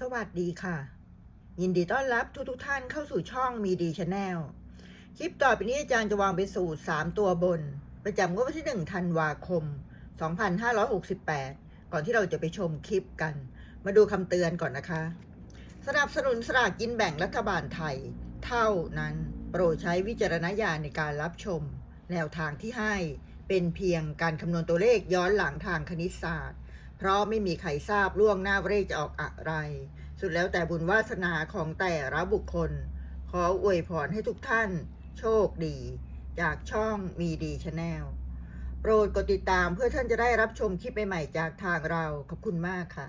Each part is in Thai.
สวัสดีค่ะ ยินดีต้อนรับทุกทุกท่านเข้าสู่ช่องมีดีชาแนลคลิปต่อไปนี้อาจารย์จะวางเป็นสูตร 3 ตัวบน ประจำงวดวันที่ 1 ธันวาคม 2568 ก่อนที่เราจะไปชมคลิปกัน มาดูคำเตือนก่อนนะคะ สนับสนุนสลากกินแบ่งรัฐบาลไทย เท่านั้นโปรดใช้วิจารณญาณในการรับชม แนวทางที่ให้เป็นเพียงการคำนวณตัวเลขย้อนหลังทางคณิตศาสตร์ เพราะไม่มีใครทราบล่วงหน้าว่าเลขจะออกอะไร สุดแล้วแต่บุญวาสนาของแต่ละบุคคล ขออวยพรให้ทุกท่าน โชคดี จากช่องมีดีชาแนลโปรดกดติดตามเพื่อท่านจะได้รับชมคลิปใหม่ๆจากทางเรา ขอบคุณมากค่ะ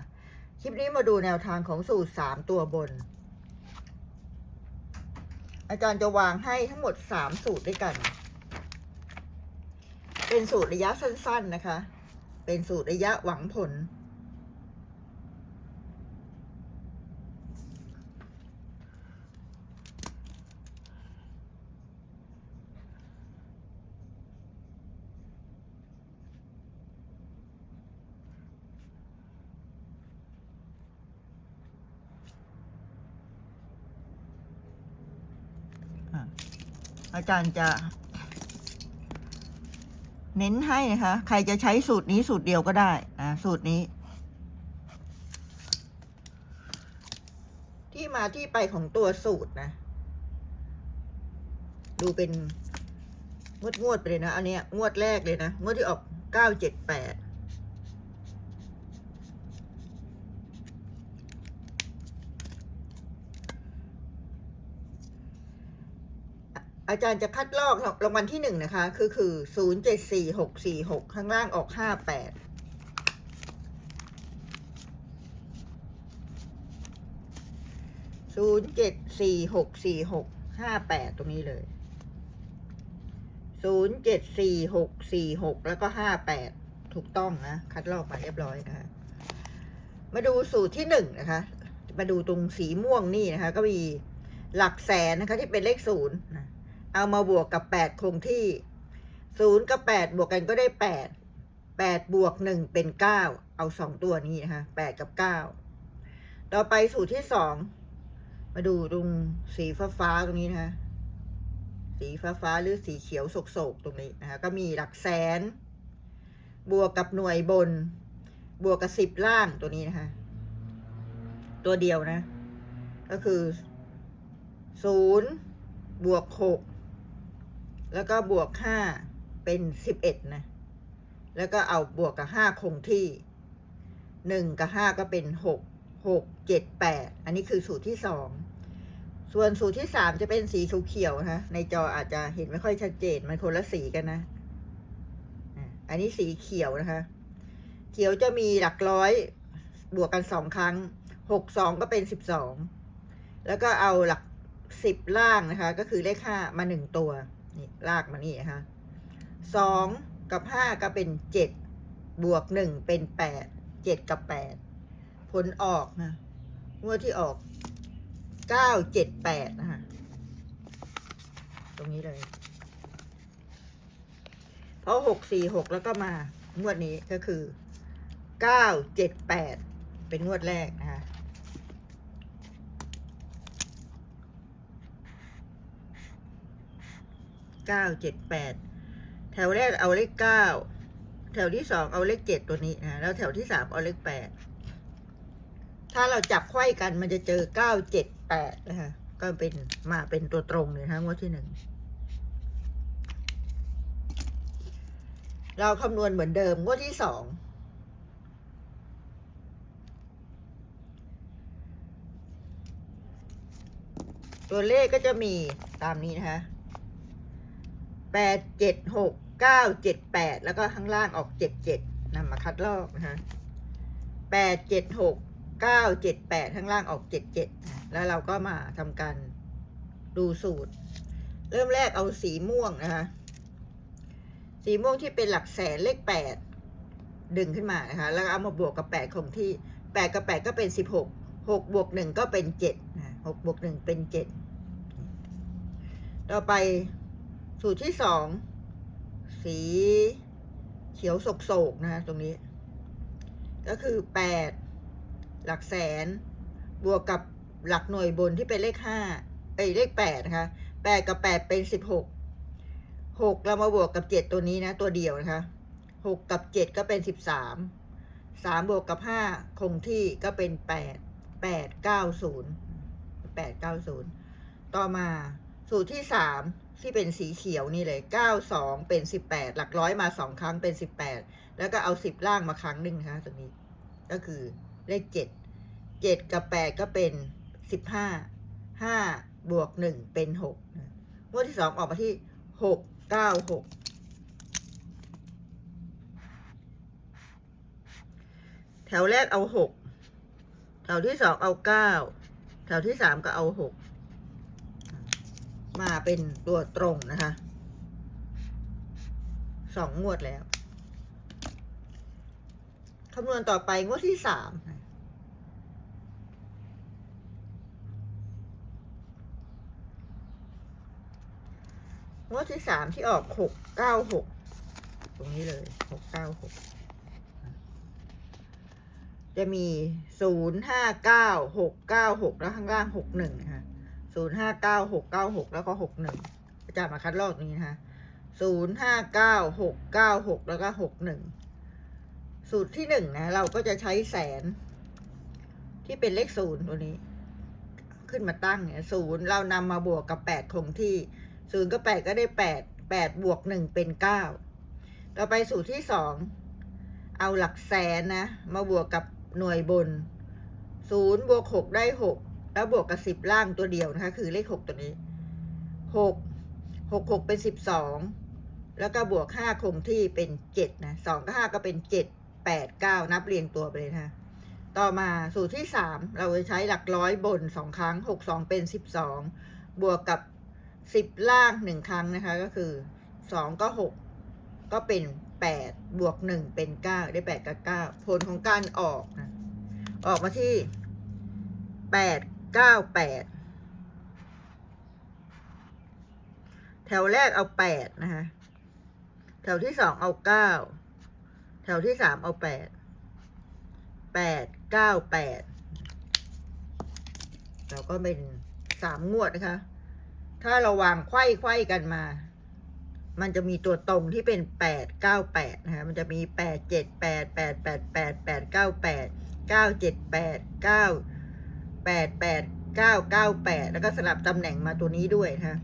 คลิปนี้มาดูแนวทางของสูตร 3 ตัวบน อาจารย์จะวางให้ทั้งหมด 3 สูตรด้วยกัน เป็นสูตรระยะสั้น ๆนะคะ เป็นสูตรระยะหวังผลอะอาจารย์จะ เน้นให้นะคะ ใครจะใช้สูตรนี้สูตรเดียวก็ได้นะสูตรนี้ ที่มาที่ไปของตัวสูตรนะ ดูเป็นงวดงวดไปเลยนะ อันนี้งวดแรกเลยนะ งวดที่ออกเก้าเจ็ดแปด อาจารย์จะคัดลอกรางวัลที่หนึ่งนะคะ คือคือศูนย์เจ็ดสี่หกสี่หกข้างล่างออกห้าแปดศูนย์เจ็ดสี่หกสี่หกห้าแปดตรงนี้เลยศูนย์เจ็ดสี่หกสี่หกแล้วก็ห้าแปดถูกต้องนะ คัดลอกมาเรียบร้อยนะคะ มาดูสูตรที่หนึ่งนะคะ มาดูตรงสีม่วงนี่นะคะ ก็มีหลักแสนนะคะที่เป็นเลขศูนย์นะ เอามาบวกกับแปดคงที่ศูนย์กับแปดบวกกันก็ได้แปดแปดบวกหนึ่งเป็นเก้าเอาสองตัวนี้นะคะแปดกับเก้าต่อไปสูตรที่สองมาดูตรงสีฟ้าฟ้าตรงนี้นะคะสีฟ้าฟ้าหรือสีเขียวโศกๆตรงนี้นะคะก็มีหลักแสน บวกกับหน่วยบน บวกกับสิบล่างตัวนี้นะคะตัวเดียวนะ ก็คือศูนย์บวกหก แล้วก็บวกห้าเป็นสิบเอ็ดนะ แล้วก็เอาบวกกับห้าคงที่หนึ่งกับห้าก็เป็นหกหกเจ็ดแปดอันนี้คือสูตรที่สองส่วนสูตรที่สามจะเป็นสีเขียวๆนะในจออาจจะเห็นไม่ค่อยชัดเจนมันคนละสีกันนะอะอันนี้สีเขียวนะคะ เขียวจะมีหลักร้อยบวกกันสองครั้งหกสองก็เป็นสิบสองแล้วก็เอาหลักสิบล่างนะคะ ก็คือเลขห้ามาหนึ่งตัว นี่ลากมานี่นะคะสองกับห้าก็เป็นเจ็ดบวกหนึ่งเป็นแปดเจ็ดกับแปดผลออกนะงวดที่ออกเก้าเจ็ดแปดนะคะตรงนี้เลย เพราะหกสี่หกแล้วก็มางวดนี้ก็คือเก้าเจ็ดแปดเป็นงวดแรกนะคะ เก้าเจ็ดแปดแถวแรกเอาเลขเก้าแถวที่สองเอาเลขเจ็ดตัวนี้นะแล้วแถวที่สามเอาเลขแปดถ้าเราจับไขว้กันมันจะเจอเก้าเจ็ดแปดนะคะก็เป็นมาเป็นตัวตรงเลยนะงวดที่หนึ่งเราคำนวณเหมือนเดิมงวดที่สองตัวเลขก็จะมีตามนี้นะคะ แปดเจ็ดหกเก้าเจ็ดแปดแล้วก็ข้างล่างออกเจ็ดเจ็ดนำมาคัดลอกนะคะแปดเจ็ดหกเก้าเจ็ดแปดข้างล่างออกเจ็ดเจ็ดแล้วเราก็มาทำการดูสูตร เริ่มแรกเอาสีม่วงนะคะ สีม่วงที่เป็นหลักแสนเลขแปดดึงขึ้นมานะคะ แล้วเอามาบวกกับแปดคงที่แปดกับแปดก็เป็นสิบหกหกบวกหนึ่งก็เป็นเจ็ดหกบวกหนึ่งเป็นเจ็ดต่อไป สูตรที่สองสีเขียวโศกๆนะคะตรงนี้ ก็คือแปดหลักแสน บวกกับหลักหน่วยบนที่เป็นเลขห้าเอ้ยเลขแปดนะคะแปดกับแปดเป็นสิบหกหกเรามาบวกกับเจ็ดตัวนี้นะ ตัวเดียวนะคะหกกับเจ็ดก็เป็นสิบสามสามบวกกับห้าคงที่ก็เป็นแปดแปดเก้าศูนย์แปดเก้าศูนย์ต่อมา สูตรที่สามที่เป็นสีเขียวนี่เลยเก้าสองเป็นสิบแปดหลักร้อยมาสองครั้งเป็นสิบแปดแล้วก็เอาสิบล่างมาครั้งหนึ่งนะคะตรงนี้ ก็คือเลขเจ็ดเจ็ดกับแปดก็เป็นสิบห้าห้าบวกหนึ่งเป็นหกงวดที่สองออกมาที่หกเก้าหกแถวแรกเอาหกแถวที่สองเอาเก้าแถวที่สามก็เอาหก มาเป็นตัวตรงนะคะสองงวดแล้วคำนวณต่อไปงวดที่สามงวดที่สามที่ออกหกเก้าหกตรงนี้เลยหกเก้าหกจะมีศูนย์ห้าเก้าหกเก้าหกแล้วข้างล่างหกหนึ่งนะคะ ศูนย์ห้าเก้าหกเก้าหกแล้วก็หกหนึ่งอาจารย์มาคัดลอกตรงนี้นะคะศูนย์ห้าเก้าหกเก้าหกแล้วก็หกหนึ่งสูตรที่หนึ่งนะ เราก็จะใช้แสน ที่เป็นเลขศูนย์ตัวนี้ ขึ้นมาตั้งเนี่ยศูนย์เรานำมาบวกกับแปดคงที่ศูนย์กับแปดก็ได้แปดแปดบวกหนึ่งเป็นเก้าต่อไปสูตรที่สองเอาหลักแสนนะ มาบวกกับหน่วยบนศูนย์บวกหกได้หก แล้วบวกกับสิบล่างตัวเดียวนะคะ คือเลขหกตัวนี้หกหกหกเป็นสิบสองแล้วก็บวกห้าคงที่เป็นเจ็ดนะสองกับห้าก็เป็นเจ็ดแปดเก้านับเรียงตัวไปเลยนะคะต่อมาสูตรที่สามเราจะใช้หลักร้อยบนสองครั้งหกสองเป็นสิบสองบวกกับสิบล่างหนึ่งครั้งนะคะ ก็คือสองก็หกก็เป็นแปดบวกหนึ่งเป็นเก้าได้แปดกับเก้าผลของการออกนะออกมาที่แปด เก้าแปดแถวแรกเอาแปดนะคะ แถวที่สองเอาเก้า แถวที่สามเอาแปด แปดเก้าแปด เราก็เป็นสามงวดนะคะ ถ้าเราวางไขว้ไขว้กันมา มันจะมีตัวตรงที่เป็นแปดเก้าแปดนะคะ มันจะมีแปดเจ็ดแปดแปดแปดแปดแปดเก้าแปด เก้าเจ็ดแปดเก้า แปดแปดเก้าเก้าแปดแล้วก็สลับตำแหน่งมาตัวนี้ด้วยนะ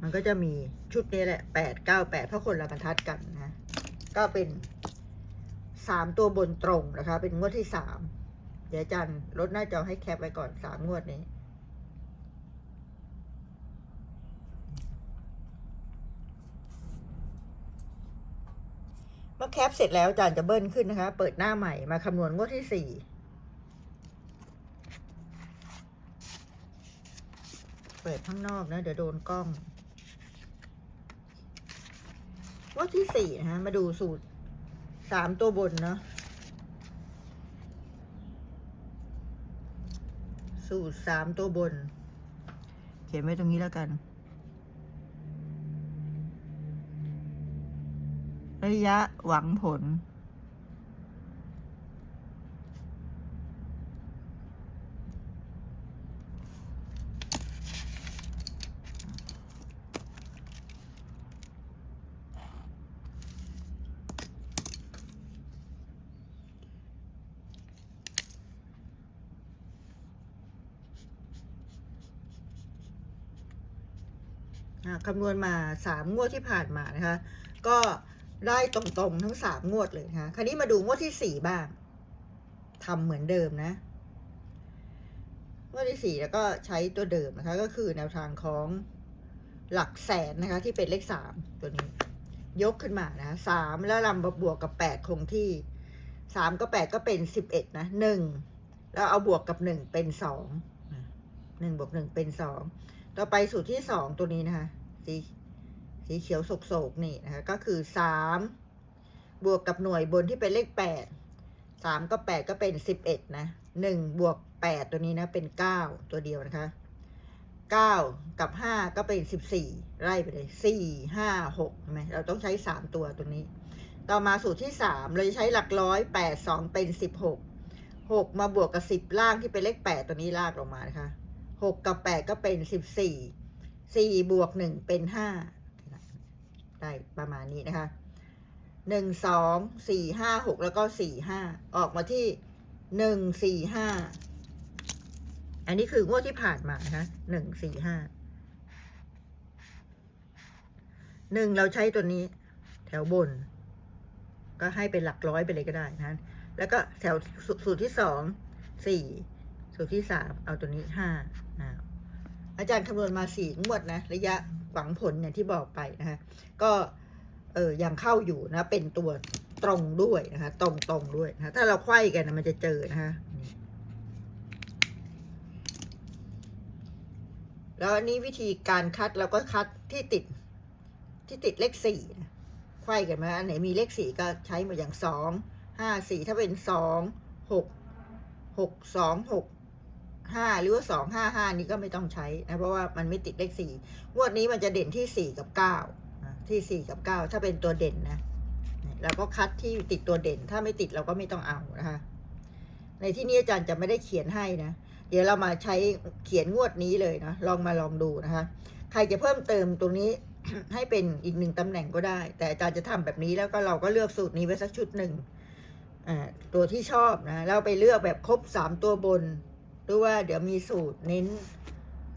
มันก็จะมีชุดนี้แหละแปดเก้าแปดเพราะคนละบรรทัดกันนะ ก็เป็นสามตัวบนตรงนะคะ เป็นงวดที่สามเดี๋ยวอาจันลดหน้าจอให้แคปไว้ก่อนสามงวดนี้เมื่อแคปเสร็จแล้วจารย์จะเบิ้ลขึ้นนะคะ เปิดหน้าใหม่มาคำนวณงวดที่สี่ เปิดข้างนอกนะ เดี๋ยวโดนกล้องงวดที่สี่นะฮะ มาดูสูตรสามตัวบนเนาะสูตรสามตัวบน เขียนไว้ตรงนี้แล้วกันระยะหวังผล คำนวณมาสามงวดที่ผ่านมานะคะ ก็ได้ตรงๆทั้งสามงวดเลยนะคะคราวนี้มาดูงวดที่สี่บ้างทำเหมือนเดิมนะงวดที่สี่แล้วก็ใช้ตัวเดิมนะคะก็คือแนวทางของหลักแสนนะคะ ที่เป็นเลขสามตัวนี้ ยกขึ้นมานะสามแล้วลำมาบวกกับแปดคงที่สามก็แปดก็เป็นสิบเอ็ดนะหนึ่งแล้วเอาบวกกับหนึ่งเป็นสองหนึ่งบวกหนึ่งเป็นสอง ต่อไปสูตรที่สองตัวนี้นะคะ สีสีเขียวโศกๆนี่นะคะ ก็คือสามบวกกับหน่วยบนที่เป็นเลขแปดสามก็แปดก็เป็นสิบเอ็ดนะหนึ่งบวกแปดตัวนี้นะเป็นเก้าตัวเดียวนะคะเก้ากับห้าก็เป็นสิบสี่ไล่ไปเลยสี่ห้าหกใช่ไหมเราต้องใช้สามตัวตัวนี้ ต่อมาสูตรที่สามเราจะใช้หลักร้อยแปดสองเป็นสิบหกหกมาบวกกับสิบล่างที่เป็นเลขแปดตัวนี้ลากลงมานะคะ หกกับแปดก็เป็นสิบสี่สี่บวกหนึ่งเป็นห้าได้ประมาณนี้นะคะหนึ่งสองสี่ห้าหกแล้วก็สี่ห้าออกมาที่หนึ่งสี่ห้าอันนี้คืองวดที่ผ่านมานะคะหนึ่งสี่ห้าหนึ่งเราใช้ตัวนี้ แถวบน ก็ให้เป็นหลักร้อยไปเลยก็ได้นะแล้วก็แถวสสูตรที่สองสี่สูตรที่สามเอาตัวนี้ห้า อาจารย์คำนวณมาสี่งวดนะ ระยะหวังผลอย่างที่บอกไปนะคะก็เออยังเข้าอยู่นะ เป็นตัวตรงด้วยนะคะ ตรงตรงด้วยนะถ้าเราไขว้กันนะมันจะเจอนะคะแล้วอันนี้วิธีการคัดเราก็คัดที่ติดที่ติดเลขสี่นะไขว้กันมาอันไหนมีเลขสี่ก็ใช้มดอย่างสองห้าสี่ถ้าเป็นสองหกหกสองหก ห้าหรือว่าสองห้าห้านี้ก็ไม่ต้องใช้นะเพราะว่ามันไม่ติดเลขสี่งวดนี้มันจะเด่นที่สี่กับเก้าที่สี่กับเก้าถ้าเป็นตัวเด่นนะเราก็คัดที่ติดตัวเด่น ถ้าไม่ติดเราก็ไม่ต้องเอานะคะ ในที่นี้อาจารย์จะไม่ได้เขียนให้นะ เดี๋ยวเรามาใช้เขียนงวดนี้เลยนะลองมาลองดูนะคะ ใครจะเพิ่มเติมตรงนี้ให้เป็นอีกหนึ่งตำแหน่งก็ได้ แต่อาจารย์จะทำแบบนี้แล้วก็เราก็เลือกสูตรนี้ไว้สักชุดหนึ่งตัวที่ชอบนะแล้วไปเลือกแบบครบสามตัวบน รือว่าเดี๋ยวมีสูตรเน้น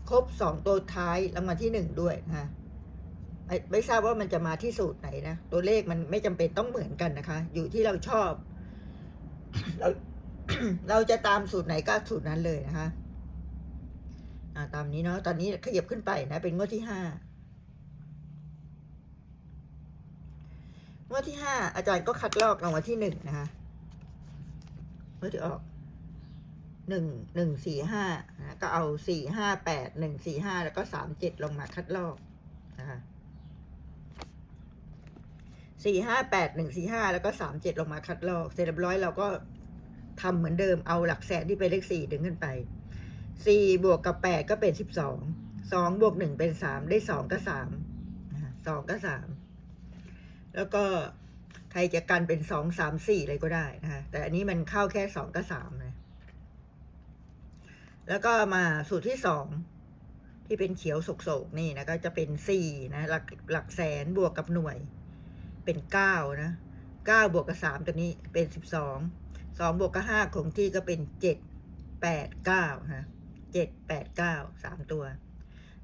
ครบสองตัวท้ายแล้วมาที่หนึ่งด้วยนะคะไม่ไม่ทราบว่ามันจะมาที่สูตรไหนนะ ตัวเลขมันไม่จำเป็นต้องเหมือนกันนะคะ อยู่ที่เราชอบ เราเราจะตามสูตรไหนก็สูตรนั้นเลยนะคะอ่าตามนี้เนาะตอนนี้ขยับขึ้นไปนะ เป็นงวดที่ห้างวดที่ห้าอาจารย์ก็คัดลอกรางวัลที่หนึ่งนะคะงวดที่ออก หนึ่งหนึ่งสี่ห้านะก็เอาสี่ห้าแปดหนึ่งสี่ห้าแล้วก็สามเจ็ดลงมาคัดลอกนะคะสี่ห้าแปดหนึ่งสี่ห้าแล้วก็สามเจ็ดลงมาคัดลอกเสร็จเรียบร้อยเราก็ทำเหมือนเดิมเอาหลักแสนที่เป็นเลขสี่ดึงขึ้นไปสี่บวกกับแปดก็เป็นสิบสองสองบวกหนึ่งเป็นสามได้สองก็สามสองก็สามแล้วก็ใครจะกันเป็นสองสามสี่เลยก็ได้นะคะแต่อันนี้มันเข้าแค่สองกับสาม แล้วก็มาสูตรที่สองที่เป็นเขียวโศกๆนี่นะก็จะเป็นสี่นะหลักหลักแสนบวกกับหน่วย เป็นเก้านะเก้าบวกกับสามตัวนี้เป็นสิบสองสองบวกกับห้าคงที่ก็เป็นเจ็ดแปดเก้านะเจ็ดแปดเก้าสามตัว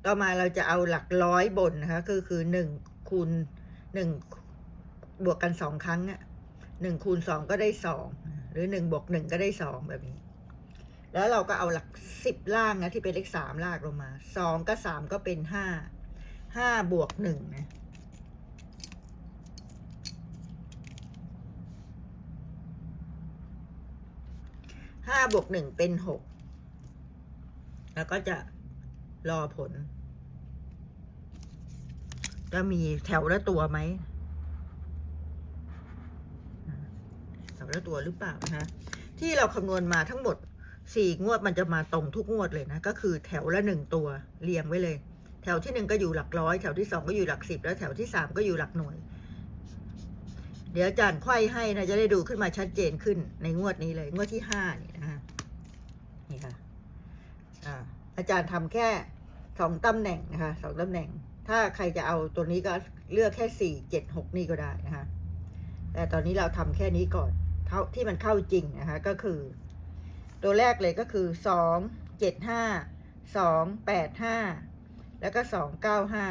ต่อมาเราจะเอาหลักร้อยบนนะคะก็คือหนึ่งคูณหนึ่งบวกกันสองครั้งอะหนึ่งคูณสองก็ได้สองหรือหนึ่งบวกหนึ่งก็ได้สองแบบนี้ แล้วเราก็เอาหลักสิบล่างนะที่เป็นเลขสามลากลงมาสองกับสามก็เป็นห้าห้าบวกหนึ่งนะห้าบวกหนึ่งเป็นหกแล้วก็จะรอผล จะมีแถวละตัวไหมแถวละตัวหรือเปล่านะคะที่เราคำนวณมาทั้งหมด สี่งวดมันจะมาตรงทุกงวดเลยนะ ก็คือแถวละหนึ่งตัวเรียงไว้เลย แถวที่หนึ่งก็อยู่หลักร้อย แถวที่สองก็อยู่หลักสิบแล้วแถวที่สามก็อยู่หลักหน่วย เดี๋ยวอาจารย์ไขว้ให้นะจะได้ดูขึ้นมาชัดเจนขึ้นในงวดนี้เลย งวดที่ห้านี่นะคะนี่ค่ะอ่าอาจารย์ทำแค่สองตำแหน่งนะคะสองตำแหน่ง ถ้าใครจะเอาตัวนี้ก็เลือกแค่สี่เจ็ดหกนี่ก็ได้นะคะแต่ตอนนี้เราทำแค่นี้ก่อนเท่าที่มันเข้าจริงนะคะก็คือ ตัวแรกเลยก็คือสองเจ็ดห้าสองแปดห้าแล้วก็สองเก้าห้า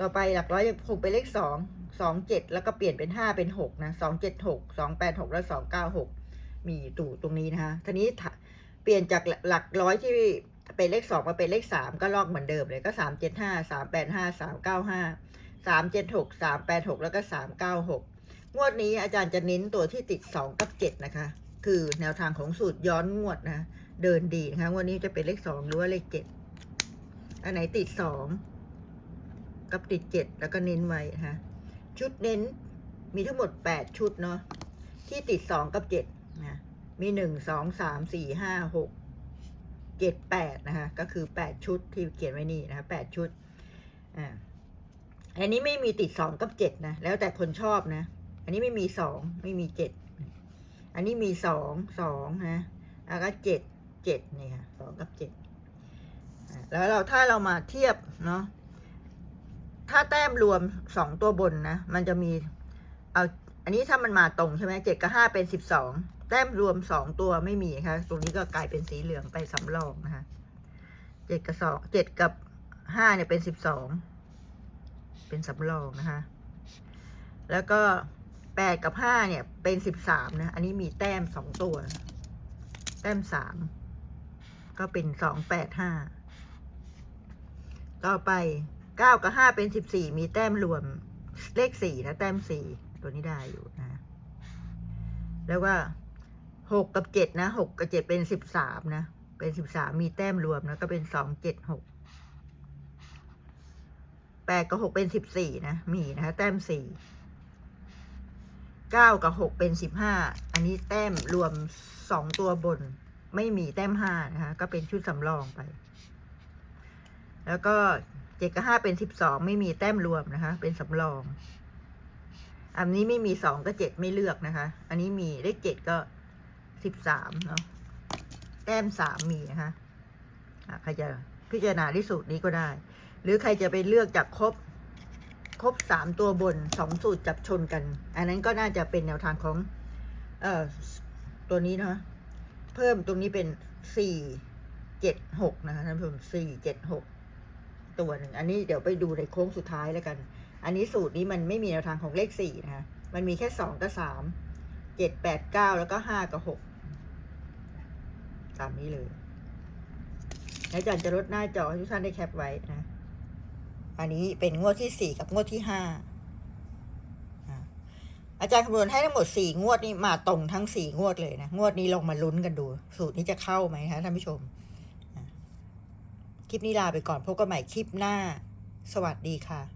ต่อไปหลักร้อยยังคงเป็นเลขสองสองเจ็ดแล้วก็เปลี่ยนเป็นห้าเป็นหกนะสองเจ็ดหกสองแปดหกแล้วสองเก้าหกมีอยู่ตู่ตรงนี้นะคะทีนี้เปลี่ยนจากหลักร้อยที่เป็นเลขสองมาเป็นเลขสามก็ลอกเหมือนเดิมเลยก็สามเจ็ดห้าสามแปดห้าสามเก้าห้าสามเจ็ดหกสามแปดหกแล้วก็สามเก้าหกงวดนี้อาจารย์จะเน้นตัวที่ติดสองกับเจ็ดนะคะ คือแนวทางของสูตรย้อนงวดนะ เดินดีนะคะวันนี้จะเป็นเลขสองหรือว่าเลขเจ็ดอันไหนติดสองกับติดเจ็ดแล้วก็เน้นไว้นะคะชุดเน้นมีทั้งหมดแปดชุดเนาะที่ติดสองกับเจ็ดนะมีหนึ่งสองสามสี่ห้าหกเจ็ดแปดนะคะก็คือแปดชุดที่เขียนไว้นี่นะคะแปดชุดอ่าอันนี้ไม่มีติดสองกับเจ็ดนะแล้วแต่คนชอบนะ อันนี้ไม่มีสองไม่มีเจ็ด อันนี้มีสองสองนะแล้วก็เจ็ดเจ็ดนี่ค่ะสองกับเจ็ดแล้วเราถ้าเรามาเทียบเนาะถ้าแต้มรวมสองตัวบนนะ มันจะมีเอาอันนี้ถ้ามันมาตรงใช่ไหมเจ็ดกับห้าเป็นสิบสองแต้มรวมสองตัวไม่มีนะคะตรงนี้ก็กลายเป็นสีเหลืองไปสำรองนะคะเจ็ดกับสองเจ็ดกับห้าเนี่ยเป็นสิบสองเป็นสำรองนะคะ แล้วก็ แปดกับห้าเนี่ย เป็นสิบสามนะ อันนี้มีแต้มสองตัว แต้มสาม ก็เป็นสองแปดห้า ต่อไปเก้ากับห้าเป็นสิบสี่มีแต้มรวมเลขสี่นะ แต้มสี่ตัวนี้ได้อยู่นะ แล้วว่าหกกับเจ็ดนะหกกับเจ็ดเป็นสิบสามนะ เป็นสิบสามมีแต้มรวมนะก็เป็นสองเจ็ดหกแปดกับหกเป็นสิบสี่นะ มีนะคะแต้มสี่ เก้ากับหกเป็นสิบห้าอันนี้แต้มรวมสองตัวบน ไม่มีแต้มห้านะคะ ก็เป็นชุดสำรองไป แล้วก็เจ็ดกับห้าเป็นสิบสองไม่มีแต้มรวมนะคะ เป็นสำรอง อันนี้ไม่มีสองก็เจ็ดไม่เลือกนะคะ อันนี้มีเลขเจ็ดก็สิบสามเนาะ แต้มสามมีนะคะอะใครจะพิจารณาที่สูตรนี้ก็ได้ หรือใครจะไปเลือกจากครบ ครบสามตัวบนสองสูตรจับชนกัน อันนั้นก็น่าจะเป็นแนวทางของ เอ่อ ตัวนี้นะเพิ่มตรงนี้เป็นสี่เจ็ดหกนะคะท่านผู้ชมสี่เจ็ดหกตัวหนึ่งอันนี้เดี๋ยวไปดูในโค้งสุดท้ายแล้วกัน อันนี้สูตรนี้มันไม่มีแนวทางของเลขสี่นะคะมันมีแค่สองกับสามเจ็ดแปดเก้าแล้วก็ห้ากับหกตามนี้เลยแล้วอาจารย์จะลดหน้าจอให้ทุกท่านได้แคปไว้นะ อันนี้เป็นงวดที่สี่กับงวดที่ห้าอาจารย์คำนวณให้ทั้งหมดสี่งวดนี้มาตรงทั้งสี่งวดเลยนะ งวดนี้ลองมาลุ้นกันดู สูตรนี้จะเข้าไหมคะท่านผู้ชม คลิปนี้ลาไปก่อนพบกันใหม่คลิปหน้า สวัสดีค่ะ